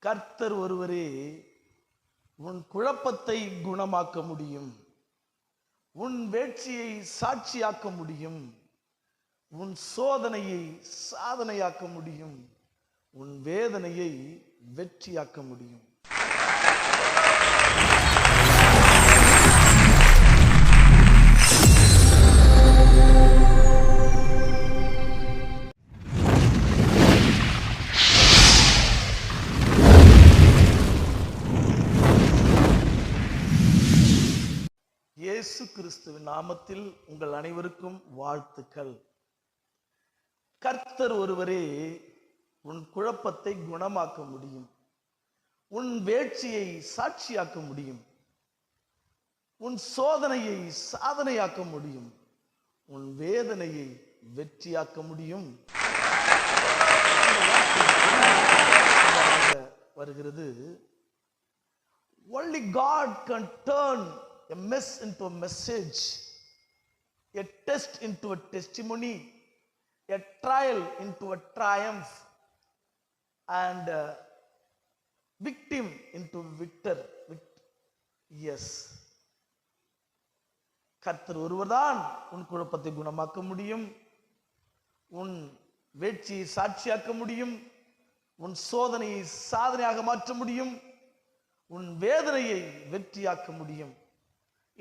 கர்த்தர் ஒருவரே உன் குழப்பத்தை குணமாக்க முடியும். உன் வேட்சியை சாட்சியாக்க முடியும். உன் சோதனையை சாதனையாக்க முடியும். உன் வேதனையை வெற்றியாக்க முடியும். இயேசு கிறிஸ்துவின் நாமத்தில் உங்கள் அனைவருக்கும் வாழ்த்துக்கள். கர்த்தர் ஒருவரே உன் குழப்பத்தை குணமாக்க முடியும். உன் வேட்சியை சாட்சியாக்க முடியும். உன் சோதனையை சாதனையாக்க முடியும். உன் வேதனையை வெற்றியாக்க முடியும். வருகிறது. Only God can turn a mess into a message, a test into a testimony, a trial into a triumph, and a victim into victor. Yes கர்த்தர் ஒருவர்தான் உன் குழப்பத்தை குணமாக்க முடியும் உன் வேட்சியை சாட்சியாக்க முடியும் உன் சோதனையை சாதனையாக மாற்ற முடியும் உன் வேதனையை வெற்றியாக்க முடியும்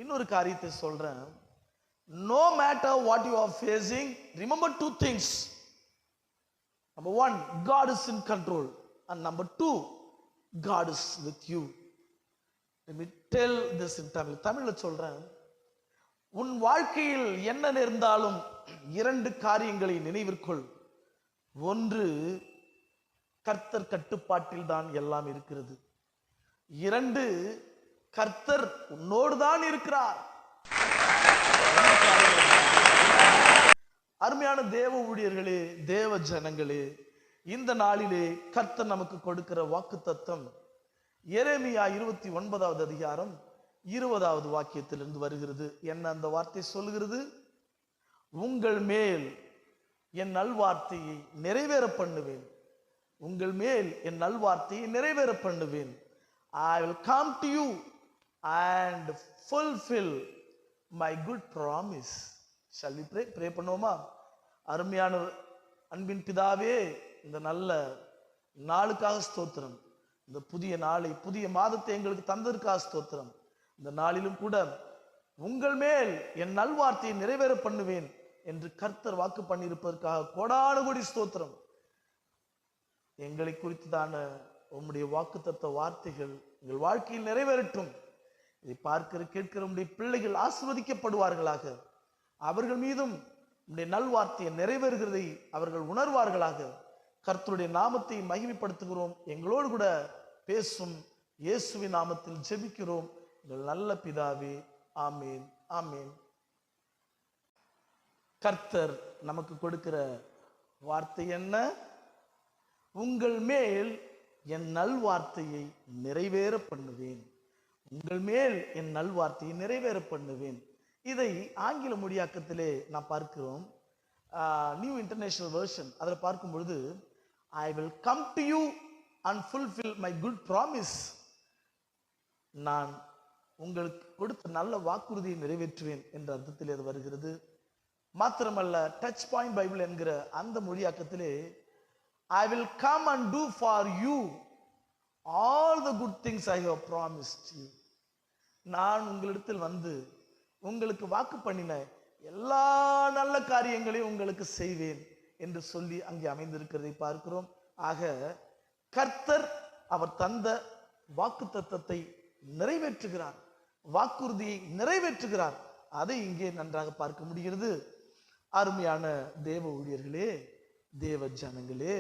இன்னொரு காரியத்தை சொல்றேன். No matter what you are facing remember two things number one God is in control and number two God is with you tell this in Tamil தமிழில் சொல்றேன் உன் வாழ்க்கையில் என்ன நேர்ந்தாலும் இரண்டு காரியங்களை நினைவிற்கொள் ஒன்று கர்த்தர் கட்டுப்பாட்டில் தான் எல்லாம் இருக்கிறது. இரண்டு கர்த்தர் உன்னோடு தான் இருக்கிறார். அருமையான தேவ ஊழியர்களே தேவ ஜனங்களே இந்த நாளிலே கர்த்தர் நமக்கு கொடுக்கிற வாக்கு தத்தம் எரேமியா இருபத்தி ஒன்பதாவது அதிகாரம் இருபதாவது வாக்கியத்திலிருந்து வருகிறது. என்ன அந்த வார்த்தை சொல்லுகிறது? உங்கள் மேல் என் நல்வார்த்தையை நிறைவேற பண்ணுவேன். உங்கள் மேல் என் நல்வார்த்தையை நிறைவேற பண்ணுவேன். I will come to you and fulfil my good promise shall we pray pray பண்ணுவோமா? அருமையான அன்பின் பிதாவே இந்த நல்ல நாளுக்காக ஸ்தோத்திரம். இந்த புதிய நாளை புதிய மாதத்தை எங்களுக்கு தந்ததற்காக ஸ்தோத்திரம். இந்த நாளிலும் கூட உங்கள் மேல் என் நல்வார்த்தையை நிறைவேற பண்ணுவேன் என்று கர்த்தர் வாக்கு பண்ணியிருப்பதற்காக கோடானு கோடி ஸ்தோத்திரம். எங்களை குறித்துதான உம்முடைய வாக்குத்தத்த வார்த்தைகள் எங்கள் வாழ்க்கையில் நிறைவேறட்டும். இதை பார்க்கிற கேட்கிற உடைய பிள்ளைகள் ஆசிர்வதிக்கப்படுவார்களாக. அவர்கள் மீதும் உடைய நல்வார்த்தையை நிறைவேறுகிறதை அவர்கள் உணர்வார்களாக. கர்த்தருடைய நாமத்தை மகிமைப்படுத்துகிறோம். எங்களோடு கூட பேசும் இயேசுவின் நாமத்தில் ஜெபிக்கிறோம். எங்கள் நல்ல பிதாவே ஆமேன் ஆமேன். கர்த்தர் நமக்கு கொடுக்கிற வார்த்தை என்ன? உங்கள் மேல் என் நல்வார்த்தையை நிறைவேற பண்ணுவேன். உங்கள் மேல் என் நல்வார்த்தையை நிறைவேற பண்ணுவேன். இதை ஆங்கில மொழியாக்கத்திலே நான் பார்க்கிறோம். நியூ இன்டர்நேஷனல் வெர்ஷன் அதில் பார்க்கும் பொழுது I will come to you and fulfil my good promise நான் உங்களுக்கு கொடுத்த நல்ல வாக்குறுதியை நிறைவேற்றுவேன் என்ற அர்த்தத்தில் அது வருகிறது. மாத்திரமல்ல டச் பாயிண்ட் பைபிள் என்கிற அந்த மொழியாக்கத்திலே I will come and do for you all the good things I have promised you நான் உங்களிடத்தில் வந்து உங்களுக்கு வாக்கு பண்ணின எல்லா நல்ல காரியங்களையும் உங்களுக்கு செய்வேன் என்று சொல்லி அங்கே அமைந்திருக்கிறதை பார்க்கிறோம். ஆக கர்த்தர் அவர் தந்த வாக்கு தத்தத்தை நிறைவேற்றுகிறார். வாக்குறுதியை நிறைவேற்றுகிறார். அதை இங்கே நன்றாக பார்க்க முடிகிறது. அருமையான தேவ ஊழியர்களே தேவ ஜனங்களே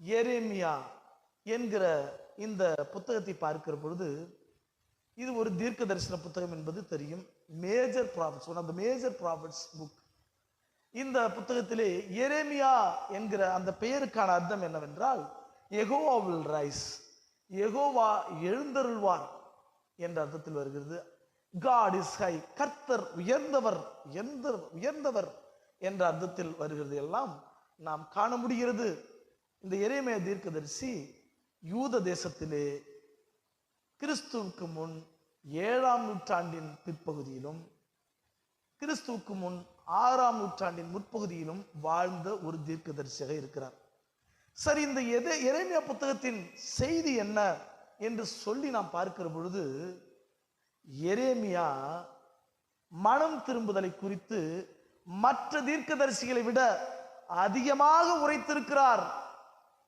எரேமியா என்கிற இந்த புத்தகத்தை பார்க்கிற பொழுது இது ஒரு தீர்க்க தரிசன புத்தகம் என்பது தெரியும். Major prophets one of the major prophets book இந்த புத்தகத்திலே எரேமியா என்கிற அந்த பெயருக்கான அர்த்தம் என்னவென்றால் எகோவா வில் ரைஸ் எகோவா எழுந்தருள்வார் என்ற அர்த்தத்தில் வருகிறது. காட் இஸ் ஹை கர்த்தர் உயர்ந்தவர் எந்த உயர்ந்தவர் என்ற அர்த்தத்தில் வருகிறது எல்லாம் நாம் காண முடிகிறது. இந்த எரேமியா தீர்க்கதரிசி யூத தேசத்திலே கிறிஸ்துவுக்கு முன் ஏழாம் நூற்றாண்டின் பிற்பகுதியிலும் கிறிஸ்துவுக்கு முன் ஆறாம் நூற்றாண்டின் முற்பகுதியிலும் வாழ்ந்த ஒரு தீர்க்கதரிசியாக இருக்கிறார். சரி இந்த எதை எரேமியா புத்தகத்தின் செய்தி என்ன என்று சொல்லி நாம் பார்க்கிற பொழுது எரேமியா மனம் திரும்புதலை குறித்து மற்ற தீர்க்கதரிசிகளை விட அதிகமாக உரைத்திருக்கிறார்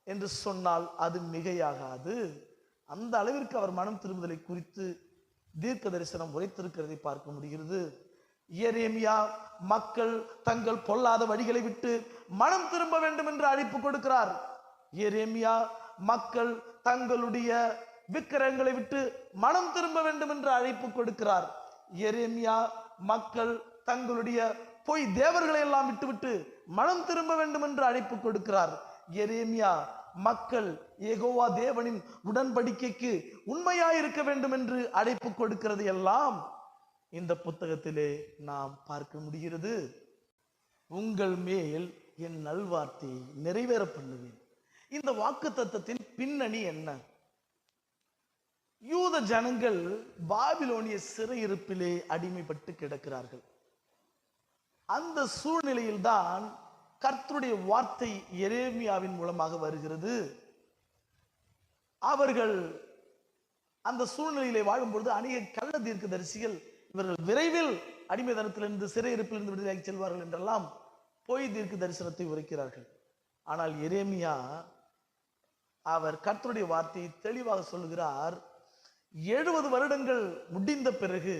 என்று சொன்னால் அது மிகையாகாது. அந்த அளவிற்கு அவர் மனம் திரும்புதலை குறித்து தீர்க்க தரிசனம் உரைத்திருக்கிறதை பார்க்க முடிகிறது. எரேமியா மக்கள் தங்கள் பொல்லாத வழிகளை விட்டு மனம் திரும்ப வேண்டும் என்று அழைப்பு கொடுக்கிறார். எரேமியா மக்கள் தங்களுடைய விக்கிரகங்களை விட்டு மனம் திரும்ப வேண்டும் என்று அழைப்பு கொடுக்கிறார். எரேமியா மக்கள் தங்களுடைய பொய் தேவர்களை எல்லாம் விட்டுவிட்டு மனம் திரும்ப வேண்டும் என்று அழைப்பு கொடுக்கிறார். எரேமியா மக்கள் ஏகோவா தேவனின் உடன்படிக்கைக்கு உண்மையாயிருக்க வேண்டும் என்று அழைப்பு கொடுக்கிறது எல்லாம் இந்த புத்தகத்திலே நாம் பார்க்க முடிகிறது. உங்கள் மேல் என் நல்வார்த்தையை நிறைவேற பண்ணுவேன் இந்த வாக்கு தத்துவத்தின் பின்னணி என்ன? யூத ஜனங்கள் பாபிலோனிய சிறையிருப்பிலே அடிமைப்பட்டு கிடக்கிறார்கள். அந்த சூழ்நிலையில்தான் கர்த்தருடைய வார்த்தை எரேமியாவின் மூலமாக வருகிறது. அவர்கள் அந்த சூழ்நிலையிலே வாழும்பொழுது அநேக கள்ள தீர்க்கதரிசிகள் இவர்கள் விரைவில் அடிமைதனத்திலிருந்து சிறையிருப்பிலிருந்து விடுதலையாகி செல்வார்கள் என்றெல்லாம் பொய் தீர்க்க தரிசனத்தை உரைக்கிறார்கள். ஆனால் எரேமியா அவர் கர்த்தருடைய வார்த்தையை தெளிவாக சொல்லுகிறார். எழுபது வருடங்கள் முடிந்த பிறகு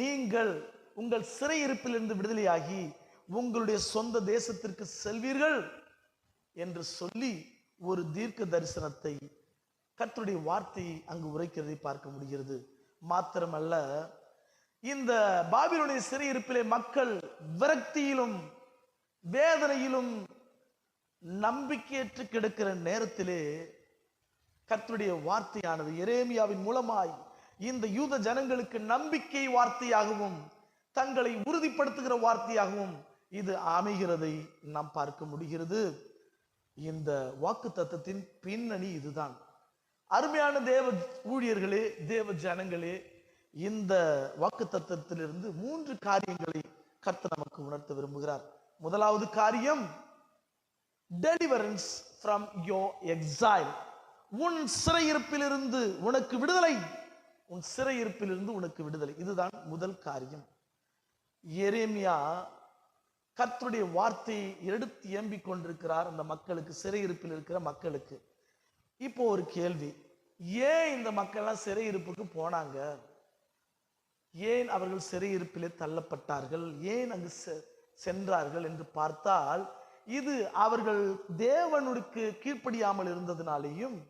நீங்கள் உங்கள் சிறையிருப்பிலிருந்து விடுதலையாகி உங்களுடைய சொந்த தேசத்திற்கு செல்வீர்கள் என்று சொல்லி ஒரு தீர்க்க தரிசனத்தை கத்தருடைய வார்த்தையை அங்கு உரைக்கிறதை பார்க்க முடிகிறது. மாத்திரமல்ல இந்த பாபிலுடைய சிறையிருப்பிலே மக்கள் விரக்தியிலும் வேதனையிலும் நம்பிக்கையற்று கிடக்கிற நேரத்திலே கர்த்தருடைய வார்த்தையானது எரேமியாவின் மூலமாய் இந்த யூத ஜனங்களுக்கு நம்பிக்கை வார்த்தையாகவும் தங்களை உறுதிப்படுத்துகிற வார்த்தையாகவும் இது அமைகிறதை நாம் பார்க்க முடிகிறது. இந்த வாக்கு தத்தத்தின் பின்னணி இதுதான். அருமையான தேவ ஊழியர்களே தேவ ஜனங்களே இந்த வாக்கு தத்தத்திலிருந்து மூன்று காரியங்களை கர்த்தர் நமக்கு உணர்த்த விரும்புகிறார். முதலாவது காரியம் டெலிவரன்ஸ் ஃப்ரம் யோ எக்ஸைல் உன் சிறையிருப்பிலிருந்து உனக்கு விடுதலை. உன் சிறையிருப்பிலிருந்து உனக்கு விடுதலை. இதுதான் முதல் காரியம். எரேமியா கர்த்தருடைய வார்த்தையை எடுத்து எம்பிக் கொண்டிருக்கிறார் அந்த மக்களுக்கு சிறையிருப்பில் இருக்கிற மக்களுக்கு. இப்போ ஒரு கேள்வி. ஏன் இந்த மக்கள்லாம் சிறையிருப்புக்கு போனாங்க? ஏன் அவர்கள் சிறையிருப்பிலே தள்ளப்பட்டார்கள்? ஏன் அங்கு செ- சென்றார்கள் என்று பார்த்தால் இது அவர்கள் தேவனுக்கு கீழ்ப்படியாமல் இருந்ததினாலேயும்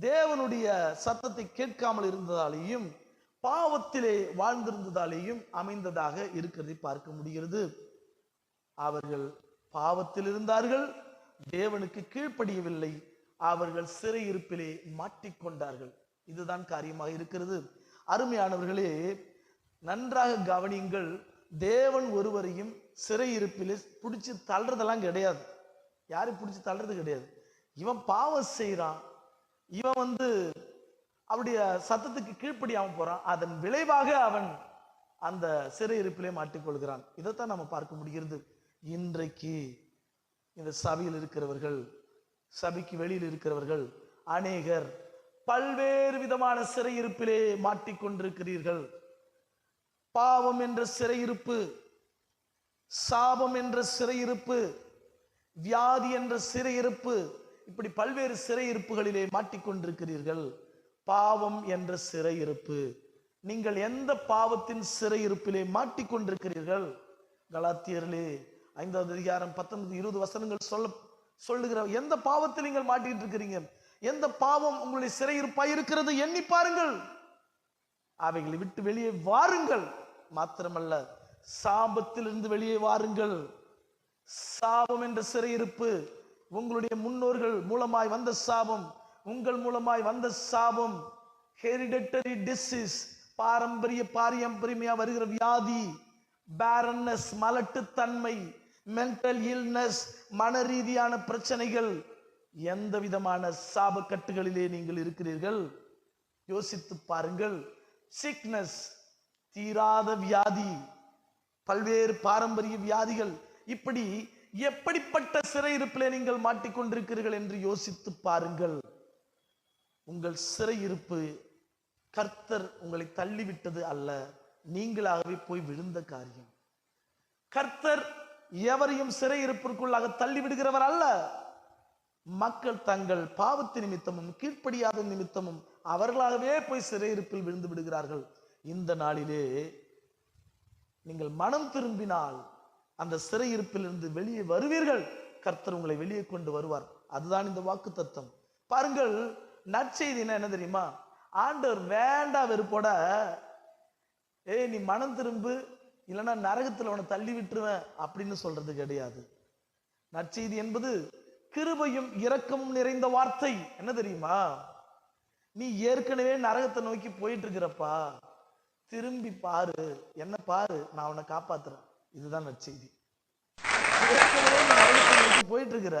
தேவனுடைய சத்தத்தை கேட்காமல் இருந்ததாலேயும் பாவத்திலே வாழ்ந்திருந்ததாலேயும் அமைந்ததாக இருக்கிறதை பார்க்க முடிகிறது. அவர்கள் பாவத்தில் இருந்தார்கள் தேவனுக்கு கீழ்ப்படியவில்லை. அவர்கள் சிறையிருப்பிலே மாட்டிக்கொண்டார்கள். இதுதான் காரியமாக இருக்கிறது. அருமையானவர்களே நன்றாக கவனியுங்கள். தேவன் ஒருவரையும் சிறையிருப்பிலே பிடிச்சி தள்ளுறதெல்லாம் கிடையாது. யாரையும் பிடிச்சி தள்ளுறது கிடையாது. இவன் பாவம் செய்கிறான் இவன் வந்து அவருடைய சத்தத்துக்கு கீழ்ப்படியாமல் போறான். அதன் விளைவாக அவன் அந்த சிறையிருப்பிலே மாட்டிக்கொள்கிறான். இதைத்தான் நம்ம பார்க்க முடிகிறது. இன்றைக்கு இந்த சபையில் இருக்கிறவர்கள் சபைக்கு வெளியில் இருக்கிறவர்கள் அநேகர் பல்வேறு விதமான சிறையிருப்பிலே மாட்டிக்கொண்டிருக்கிறீர்கள் பாவம் என்ற சிறையிருப்பு சாபம் என்ற சிறையிருப்பு வியாதி என்ற சிறையிருப்பு இப்படி பல்வேறு சிறையிருப்புகளிலே மாட்டிக்கொண்டிருக்கிறீர்கள் பாவம் என்ற சிறையிருப்பு. நீங்கள் எந்த பாவத்தின் சிறையிருப்பிலே மாட்டிக்கொண்டிருக்கிறீர்கள் கலாத்தியர்களே ஐந்தாவது அதிகாரம் பத்தொன்பது இருபது வசனங்கள் சொல்ல சொல்லுகிற எந்த பாவத்தில் நீங்கள் மாட்டிக்கிட்டு இருக்கிறீங்க? எந்த பாவம் உங்களுடைய சிறையிருப்பாய் இருக்கிறது? எண்ணி பாருங்கள். அவைகளை விட்டு வெளியே வாருங்கள். மாத்திரமல்ல சாபத்திலிருந்து வெளியே வாருங்கள். சாபம் என்ற சிறையிருப்பு உங்களுடைய முன்னோர்கள் மூலமாய் வந்த சாபம். உங்கள் மூலமாய் வந்த சாபம். ஹெரிடட்டரி டிசீஸ் பாரம்பரிய பாரம்பரியமையா வருகிற வியாதி. பேரன்னஸ் மலட்டுத்தன்மை. மென்டல் இல்னஸ் மன ரீதியான பிரச்சனைகள் எந்த விதமான சாபக்கட்டுகளிலே நீங்கள் இருக்கிறீர்கள்? யோசித்து பாருங்கள். சிக்னஸ் தீராத வியாதி பல்வேறு பாரம்பரிய வியாதிகள் இப்படி எப்படிப்பட்ட சிறையிருப்பிலே நீங்கள் மாட்டிக்கொண்டிருக்கிறீர்கள் என்று யோசித்து பாருங்கள். உங்கள் சிறையிருப்பு கர்த்தர் உங்களை தள்ளிவிட்டது அல்ல. நீங்களாகவே போய் விழுந்த காரியம். கர்த்தர் எவரையும் சிறையிருப்பிற்குள்ளாக தள்ளி விடுகிறவர் அல்ல. மக்கள் தங்கள் பாவத்து நிமித்தமும் கீழ்ப்படியாத நிமித்தமும் அவர்களாகவே போய் சிறையிருப்பில் விழுந்து விடுகிறார்கள். இந்த நாளிலே நீங்கள் மனம் திரும்பினால் அந்த சிறையிருப்பிலிருந்து வெளியே வருவீர்கள். கர்த்தர் உங்களை வெளியே கொண்டு வருவார். அதுதான் இந்த வாக்கு தத்துவம் பாருங்கள் நற்செய்தினா என்ன தெரியுமா? ஆண்டவர் வேண்டா வெறுப்போட ஏய் நீ மனம் திரும்பு இல்லைன்னா நரகத்துல அவனை தள்ளி விட்டுருவேன் அப்படின்னு சொல்றது கிடையாது. நற்செய்தி என்பது கிருபையும் இரக்கமும் நிறைந்த வார்த்தை. என்ன தெரியுமா? நீ ஏற்கனவே நரகத்தை நோக்கி போயிட்டு இருக்கிறப்பா திரும்பி பாரு. என்ன பாரு? நான் உன்னை காப்பாத்துறேன். இதுதான் நற்செய்தி. ஏற்கனவே நரகத்தை நோக்கி போயிட்டு இருக்கிற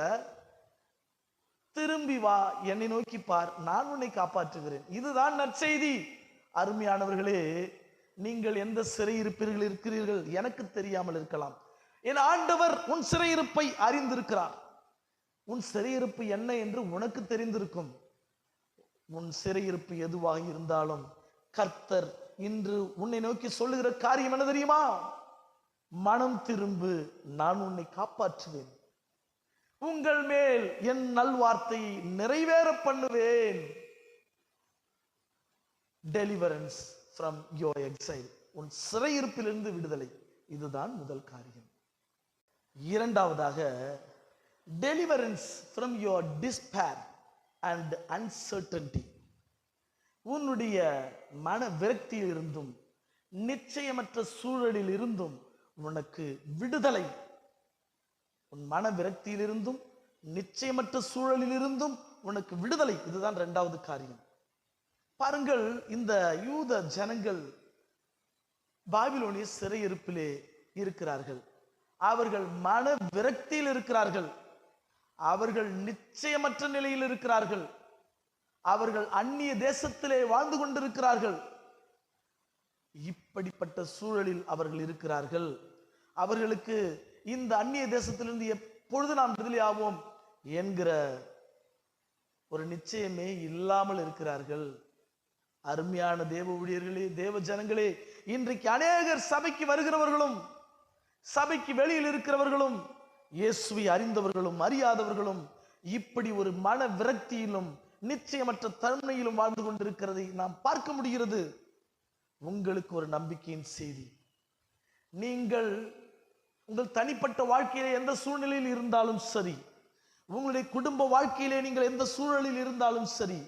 திரும்பி வா. என்னை நோக்கி பார். நான் உன்னை காப்பாற்றுகிறேன். இதுதான் நற்செய்தி. அருமையானவர்களே நீங்கள் எந்த சிறையிருப்பீர்கள் இருக்கிறீர்கள் எனக்கு தெரியாமல் இருக்கலாம். என் ஆண்டவர் உன் சிறையிருப்பை அறிந்திருக்கிறார். உன் சிறையிருப்பு என்ன என்று உனக்கு தெரிந்திருக்கும். உன் சிறையிருப்பு எதுவாக இருந்தாலும் கர்த்தர் இன்று உன்னை நோக்கி சொல்லுகிற காரியம் என்ன தெரியுமா? மனம் திரும்பு நான் உன்னை காப்பாற்றுவேன். உங்கள் மேல் என் நல்வார்த்தையை நிறைவேற பண்ணுவேன். டெலிவரன்ஸ் ஃப்ரம் யோர் எக்ஸைல் உன் சிறையிருப்பிலிருந்து விடுதலை. இதுதான் முதல் காரியம். இரண்டாவதாக deliverance from your despair and uncertainty உன்னுடைய மன விரக்தியில் இருந்தும் நிச்சயமற்ற சூழலில் இருந்தும் உனக்கு விடுதலை. உன் மன விரக்தியிலிருந்தும் நிச்சயமற்ற சூழலில் இருந்தும் உனக்கு விடுதலை. இதுதான் இரண்டாவது காரியம். பாருங்கள் இந்த யூத ஜனங்கள் பாபிலோனிய சிறையிருப்பிலே இருக்கிறார்கள். அவர்கள் மன விரக்தியில் இருக்கிறார்கள். அவர்கள் நிச்சயமற்ற நிலையில் இருக்கிறார்கள். அவர்கள் அந்நிய தேசத்திலே வாழ்ந்து கொண்டிருக்கிறார்கள். இப்படிப்பட்ட சூழலில் அவர்கள் இருக்கிறார்கள். அவர்களுக்கு இந்த அந்நிய தேசத்திலிருந்து எப்பொழுது நாம் விடுதலை ஆவோம் என்கிற ஒரு நிச்சயமே இல்லாமல் இருக்கிறார்கள். அருமையான தேவ ஊழியர்களே தேவ ஜனங்களே இன்றைக்கு அநேகர் சபைக்கு வருகிறவர்களும் சபைக்கு வெளியில் இருக்கிறவர்களும் இயேசுவை அறிந்தவர்களும் அறியாதவர்களும் இப்படி ஒரு மன விரக்தியிலும் நிச்சயமற்ற தன்மையிலும் வாழ்ந்து கொண்டிருக்கிறதை நாம் பார்க்க முடிகிறது. உங்களுக்கு ஒரு நம்பிக்கையின் செய்தி. நீங்கள் உங்கள் தனிப்பட்ட வாழ்க்கையிலே எந்த சூழ்நிலையில் இருந்தாலும் சரி உங்களுடைய குடும்ப வாழ்க்கையிலே நீங்கள் எந்த சூழலில் இருந்தாலும் சரி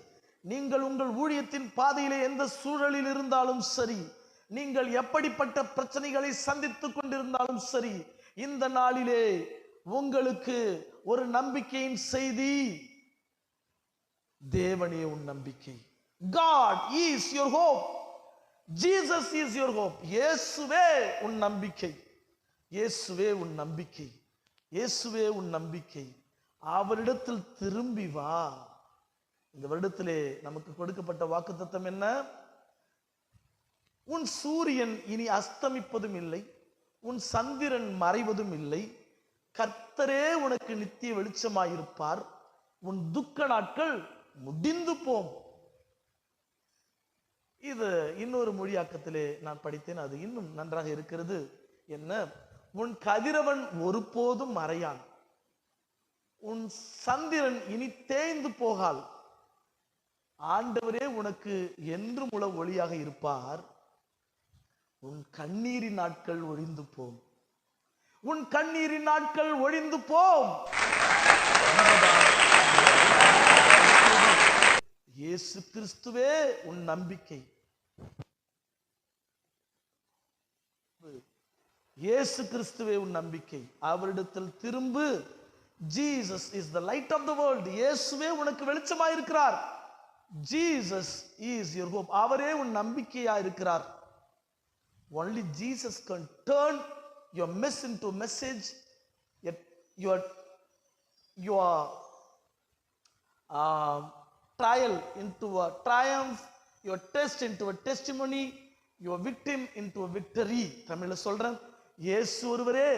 நீங்கள் உங்கள் ஊழியத்தின் பாதையிலே எந்த சூழலில் இருந்தாலும் சரி நீங்கள் எப்படிப்பட்ட பிரச்சனைகளை சந்தித்துக் கொண்டிருந்தாலும் சரி இந்த நாளிலே உங்களுக்கு ஒரு நம்பிக்கையின் செய்தி. தேவனே உன் நம்பிக்கை. God is your hope Jesus is your hope இயேசுவே உன் நம்பிக்கை. இயேசுவே உன் நம்பிக்கை. இயேசுவே உன் நம்பிக்கை. அவரிடத்தில் திரும்பி வா. இந்த வருடத்திலே நமக்கு கொடுக்கப்பட்ட வாக்குத்தத்தம் என்ன? உன் சூரியன் இனி அஸ்தமிப்பதும் இல்லை உன் சந்திரன் மறைவதும் இல்லை கர்த்தரே உனக்கு நித்திய வெளிச்சமாயிருப்பார் உன் துக்க நாட்கள் முடிந்து போம். இது இன்னொரு மொழியாக்கத்திலே நான் படித்தேன் அது இன்னும் நன்றாக இருக்கிறது. என்ன? உன் கதிரவன் ஒருபோதும் மறையான். உன் சந்திரன் இனி தேய்ந்து போகால் ஆண்டவரே உனக்கு என்றும் உள்ள ஒளியாக இருப்பார். உன் கண்ணீரின் நாட்கள் ஒழிந்து போம். உன் கண்ணீரின் நாட்கள் ஒழிந்து போம். இயேசு கிறிஸ்துவே உன் நம்பிக்கை. இயேசு கிறிஸ்துவே உன் நம்பிக்கை. அவரிடத்தில் திரும்பு. Jesus is the light of the world இயேசுவே உனக்கு வெளிச்சமா இருக்கிறார் ஜீசஸ் இஸ் யுர் ஹோப் அவரே உன் நம்பிக்கையா இருக்கிறார் only Jesus can turn your mess into message your your trial into a triumph your test into a testimony your victim into victory தமிழில் சொல்கிறேன் இயேசு ஒருவரே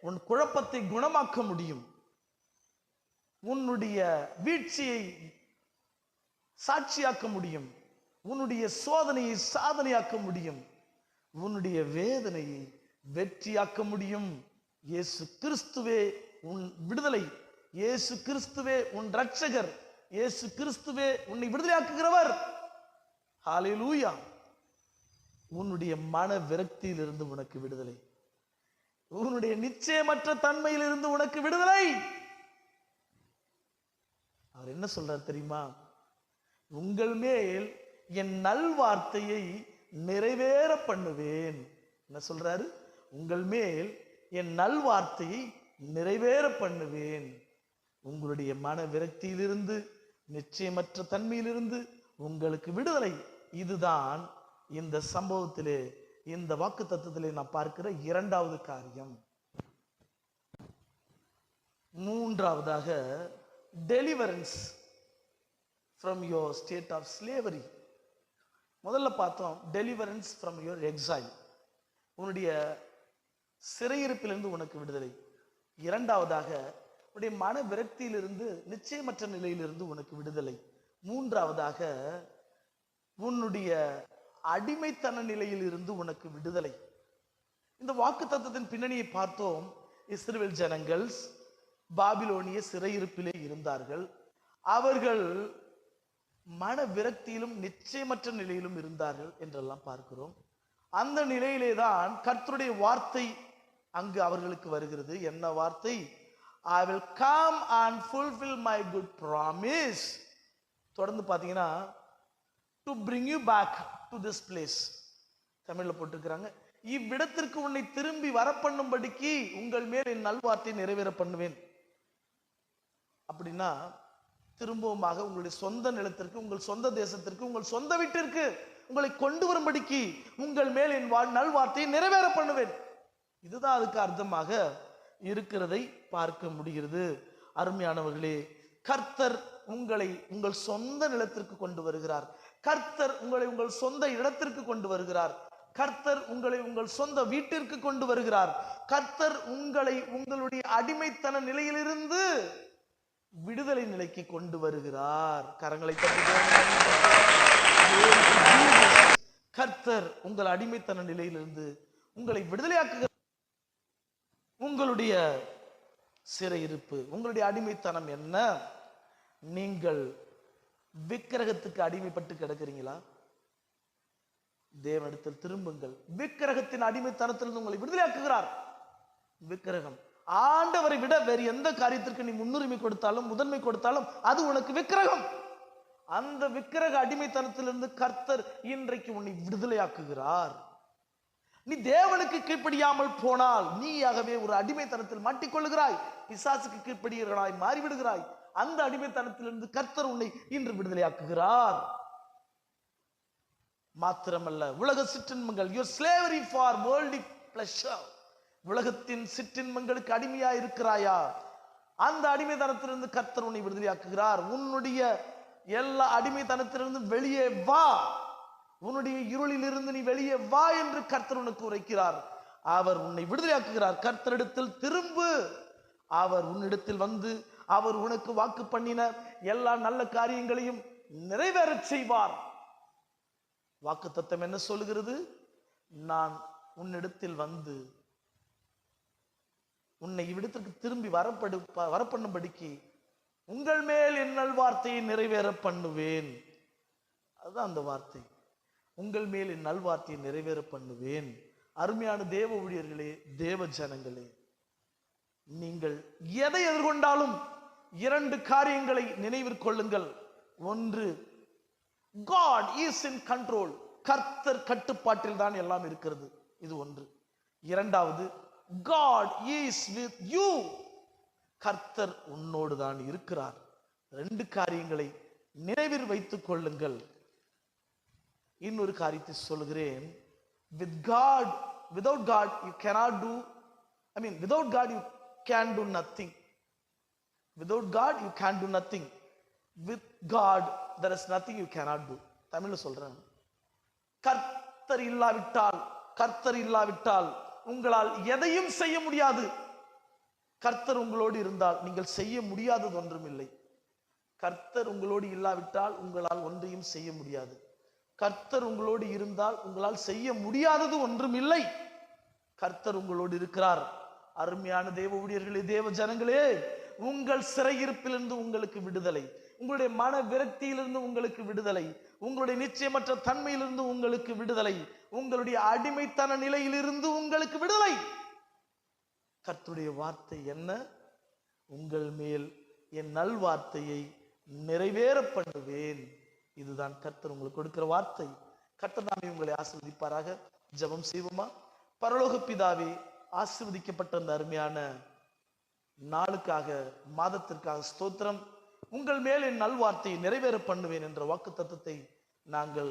உன் குழப்பத்தை குணமாக்க முடியும் உன்னுடைய வீழ்ச்சியை சாட்சியாக்க முடியும். உன்னுடைய சோதனையை சாதனையாக்க முடியும். உன்னுடைய வேதனையை வெற்றியாக்க முடியும். இயேசு கிறிஸ்துவே உன் விடுதலை. இயேசு கிறிஸ்துவே உன் ரட்சகர் இயேசு கிறிஸ்துவே உன்னை விடுதலையாக்குகிறவர். ஹalleluya. உன்னுடைய மன விரக்தியிலிருந்து உனக்கு விடுதலை. உன்னுடைய நிச்சயமற்ற தன்மையிலிருந்து உனக்கு விடுதலை. அவர் என்ன சொல்றார் தெரியுமா? உங்கள் மேல் என் நல்வார்த்தையை நிறைவேற பண்ணுவேன் என்ன சொல்றாரு? உங்கள் மேல் என் நல்வார்த்தையை நிறைவேற பண்ணுவேன் உங்களுடைய மன விரக்தியிலிருந்து நிச்சயமற்ற தன்மையிலிருந்து உங்களுக்கு விடுதலை. இதுதான் இந்த சம்பவத்திலே இந்த வாக்கு தத்துவத்திலே நான் பார்க்கிற இரண்டாவது காரியம். மூன்றாவதாக deliverance from your state of slavery முதல்ல பார்த்தோம் டெலிவரன்ஸ் ஃப்ரம் யுவர் எக்ஸைல் உன்னுடைய சிறையிருப்பிலிருந்து உனக்கு விடுதலை. இரண்டாவதாக உன்னுடைய மன விரக்தியிலிருந்து நிச்சயமற்ற நிலையிலிருந்து உனக்கு விடுதலை. மூன்றாவதாக உன்னுடைய அடிமைத்தன நிலையில் இருந்து உனக்கு விடுதலை. இந்த வாக்கு தத்துவத்தின் பின்னணியை பார்த்தோம். இஸ்ரேல் ஜனங்கள் பாபிலோனிய சிறையிருப்பிலே இருந்தார்கள். அவர்கள் மன விரக்தியிலும் நிச்சயமற்ற நிலையிலும் இருந்தார்கள் என்றெல்லாம் பார்க்கிறோம். அந்த நிலையிலே தான் கர்த்தருடைய வார்த்தை அங்கு அவர்களுக்கு வருகிறது. என்ன வார்த்தை? I will come and fulfil my good promise தொடர்ந்து பார்த்தீங்கன்னா to bring you back to this place தமிழில் போட்டிருக்கிறாங்க. இவ்விடத்திற்கு உன்னை திரும்பி வரப்பண்ணும்படிக்கு உங்கள் மேல் என் நல்வார்த்தை நிறைவேற பண்ணுவேன். அப்படின்னா திரும்பவுமாக உங்களுடைய சொந்த நிலத்திற்கு உங்கள் சொந்த தேசத்திற்கு உங்கள் சொந்த வீட்டிற்கு உங்களை கொண்டு வரும்படிக்கு உங்கள் மேல் என் நல்வார்த்தையை நிறைவேற பண்ணுவேன். இதுதான் அதுக்கு அர்த்தமாக இருக்கிறதை பார்க்க முடிகிறது. அருமையானவர்களே கர்த்தர் உங்களை உங்கள் சொந்த நிலத்திற்கு கொண்டு வருகிறார். கர்த்தர் உங்களை உங்கள் சொந்த இடத்திற்கு கொண்டு வருகிறார். கர்த்தர் உங்களை உங்கள் சொந்த வீட்டிற்கு கொண்டு வருகிறார். கர்த்தர் உங்களை உங்களுடைய அடிமைத்தன நிலையிலிருந்து விடுதலை நிலைக்கு கொண்டு வருகிறார். கரங்களை கர்த்தர் உங்கள் அடிமைத்தன நிலையிலிருந்து உங்களை விடுதலையாக்குகிற உங்களுடைய சிறையிருப்பு உங்களுடைய அடிமைத்தனம் என்ன? நீங்கள் விக்கிரகத்துக்கு அடிமைப்பட்டு கிடக்கிறீங்களா? தேவனிடத்தில் திரும்புங்கள். விக்கிரகத்தின் அடிமைத்தனத்திலிருந்து உங்களை விடுதலையாக்குகிறார். விக்கிரகம் ஆண்டவரை விட வேறு எந்த காரியத்திற்கு நீ முன்னுரிமை கொடுத்தாலும் முதன்மை கொடுத்தாலும் அது உனக்கு விக்கிரகம். அந்த விக்கிரக அடிமைத்தனத்திலிருந்து கர்த்தர் இன்றைக்கு உன்னை விடுதலையாக்குகிறார். நீ தேவனுக்கு கீழ்ப்படியாமல் போனால் நீயாகவே ஒரு அடிமைத்தனத்தில் மாட்டிக்கொள்ளுகிறாய். பிசாசுக்கு கீழ்ப்படுகிறவனாய் மாறிவிடுகிறாய். அந்த அடிமைத்தனத்திலிருந்து கர்த்தர் உன்னை இன்று விடுதலையாக்குகிறார். மாத்திரமல்ல உலக சிற்றின்பங்கள் your slavery for worldly pleasure உலகத்தின் சிற்றின்பங்களுக்கு அடிமையா இருக்கிறாயா? அந்த அடிமைத்தனத்திலிருந்து கர்த்தர் உன்னை விடுதலையாக்குகிறார். உன்னுடைய எல்லா அடிமைத்தனத்திலிருந்து வெளியே வா. உன்னுடைய இருளிலிருந்து நீ வெளியே வா என்று கர்த்தர் உனக்கு உரைக்கிறார். அவர் உன்னை விடுதலையாக்குகிறார். கர்த்தரிடத்தில் திரும்பு. அவர் உன்னிடத்தில் வந்து அவர் உனக்கு வாக்கு பண்ணின எல்லா நல்ல காரியங்களையும் நிறைவேறச் செய்வார். வாக்கு தத்தம் என்ன சொல்லுகிறது? நான் உன்னிடத்தில் வந்து உன்னை இவ்விடத்திற்கு திரும்பி வரப்படு வரப்பண்ணும்படிக்கு உங்கள் மேல் என் நல்வார்த்தையை நிறைவேற பண்ணுவேன். அதுதான் அந்த வார்த்தை. உங்கள் மேல் என் நல்வார்த்தையை நிறைவேற பண்ணுவேன். அருமையான தேவ ஊழியர்களே தேவ ஜனங்களே நீங்கள் எதை எதிர்கொண்டாலும் இரண்டு காரியங்களை நினைவில் கொள்ளுங்கள். ஒன்று காட் இஸ் இன் கண்ட்ரோல் கர்த்தர் கட்டுப்பாட்டில் தான் எல்லாம் இருக்கிறது. இது ஒன்று. இரண்டாவது காட் இஸ் வித் யூ கர்த்தர் உன்னோடு தான் இருக்கிறார். ரெண்டு காரியங்களை நினைவில் வைத்துக் கொள்ளுங்கள். இன்னொரு காரியத்தை சொல்கிறேன் with God without God you cannot do I mean without God you can do nothing without God you can do nothing with God there is nothing you cannot do தமிழ்ல சொல்றேன். கர்த்தர் இல்லாவிட்டால் கர்த்தர் இல்லாவிட்டால் உங்களால் எதையும் செய்ய முடியாது. கர்த்தர் உங்களோடு இருந்தால் நீங்கள் செய்ய முடியாதது ஒன்றும் இல்லை. கர்த்தர் உங்களோடு இல்லாவிட்டால் உங்களால் ஒன்றையும் செய்ய முடியாது. கர்த்தர் உங்களோடு இருந்தால் உங்களால் செய்ய முடியாதது ஒன்றும் இல்லை. கர்த்தர் உங்களோடு இருக்கிறார். அருமையான தேவ ஊழியர்களே தேவ ஜனங்களே உங்கள் சிறையிருப்பிலிருந்து உங்களுக்கு விடுதலை. உங்களுடைய மன விரக்தியிலிருந்து உங்களுக்கு விடுதலை. உங்களுடைய நிச்சயமற்ற தன்மையிலிருந்து உங்களுக்கு விடுதலை. உங்களுடைய அடிமைத்தன நிலையிலிருந்து உங்களுக்கு விடுதலை. கர்த்துடைய வார்த்தை என்ன? உங்கள் மேல் என் நல்வார்த்தையை நிறைவேற பண்ணுவேன் இதுதான் கர்த்தர் உங்களுக்கு கொடுக்கிற வார்த்தை. கர்த்தர் நாமே உங்களை ஆசிர்வதிப்பாராக. ஜெபம் செய்வோமா? பரலோக பிதாவே ஆசிர்வதிக்கப்பட்ட அந்த அருமையான நாளுக்காக மாதத்திற்காக ஸ்தோத்திரம். உங்கள் மேல் என் நல்வார்த்தையை நிறைவேற பண்ணுவேன் என்ற வாக்கு தத்துவத்தை நாங்கள்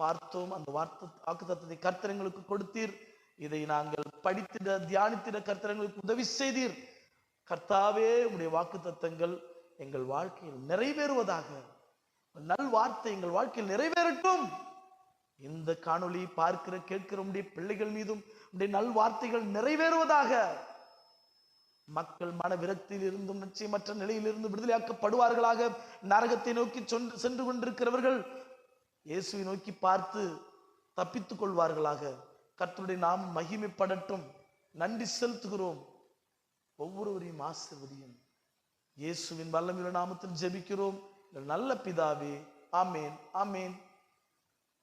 பார்த்தோம். அந்த வார்த்தை வாக்கு தத்துவத்தை கர்த்தரங்களுக்கு கொடுத்தீர். இதை நாங்கள் படித்திட தியானித்திட கர்த்தரங்களுக்கு உதவி செய்தீர். கர்த்தாவே உடைய வாக்கு தத்தங்கள் எங்கள் வாழ்க்கையில் நிறைவேறுவதாக நல் வார்த்தை எங்கள் வாழ்க்கையில் நிறைவேறட்டும். இந்த காணொளி பார்க்கிற கேட்கிற உடைய பிள்ளைகள் மீதும் உடைய நல் வார்த்தைகள் நிறைவேறுவதாக. மக்கள் மன விரக்தியில் இருந்தும் நிச்சயமற்ற நிலையிலிருந்து விடுதலையாக்கப்படுவார்களாக. நரகத்தை நோக்கி சென்று கொண்டிருக்கிறவர்கள் இயேசுவை நோக்கி பார்த்து தப்பித்துக் கொள்வார்களாக. கர்த்தருடைய நாம் மகிமைப்படட்டும். நன்றி செலுத்துகிறோம். ஒவ்வொருவரையும் ஆசிர்வதியும் இயேசுவின் வல்லமையுள்ள நாமத்தில் ஜெபிக்கிறோம். நல்ல பிதாவே ஆமேன் ஆமேன்.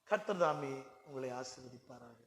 கர்த்தர் தாமே உங்களை ஆசீர்வதிப்பாராக.